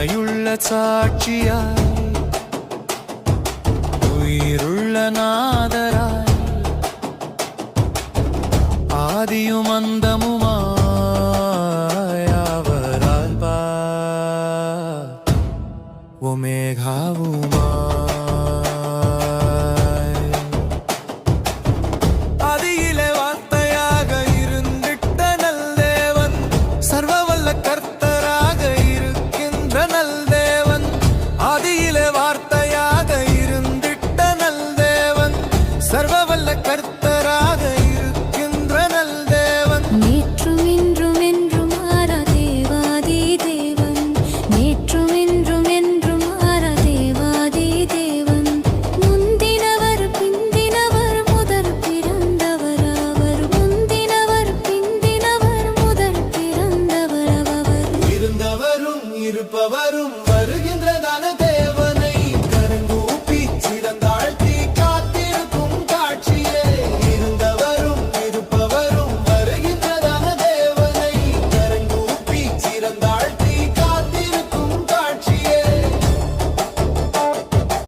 உண்மையுள்ள சாட்சியாய் உயிருள்ள நாதராய் ஆதியும் அந்தமுமாய் அவரால் பா ஒமேகாவுமா இருக்கின்ற நல்தேவன் ஆதியிலே வார்த்தையாக இருந்திட்ட நல்தேவன் சர்வவல்ல கர்த்தராக வருகின்றதான